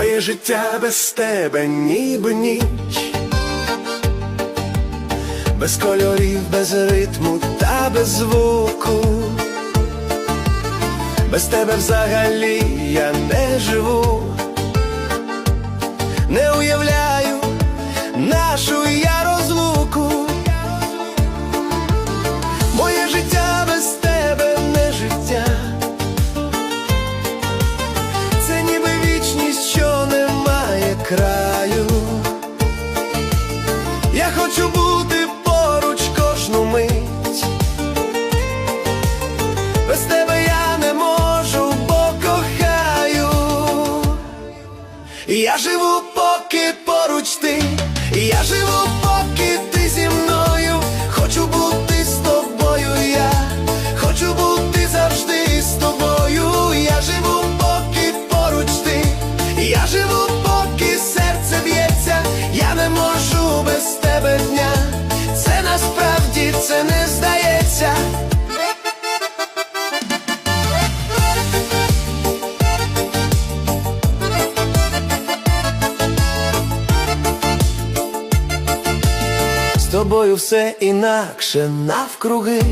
Моє життя без тебе ніби ніч, без кольорів, без ритму та без звуку. Без тебе взагалі я не живу, не уявляю Я живу, поки поруч ти, я живу, поки ти зі мною. Хочу бути з тобою, я хочу бути завжди з тобою. Я живу, поки поруч ти, я живу, поки серце б'ється, я не можу без тебе дня. Це насправді це не здається. Тобою все інакше навкруги.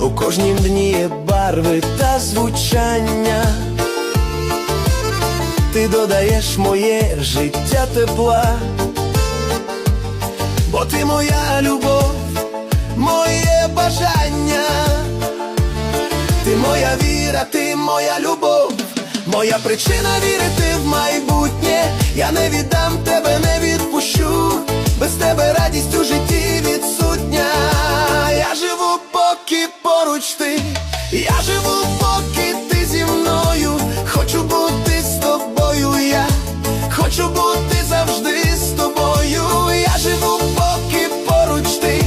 У кожнім дні є барви та звучання. Ти додаєш моє життя тепла, бо ти моя любов, моє бажання, ти моя віра, ти моя любов, моя причина вірити в майбутнє. Я не віддам тебе, не відпущу. Без тебе радість у житті відсутня. Я живу, поки поруч ти. Я живу, поки ти зі мною. Хочу бути з тобою. Я хочу бути завжди з тобою. Я живу, поки поруч ти.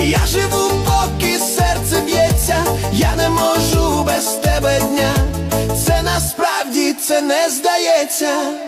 Я живу, поки серце б'ється. Я не можу без тебе дня. Це насправді це не здається.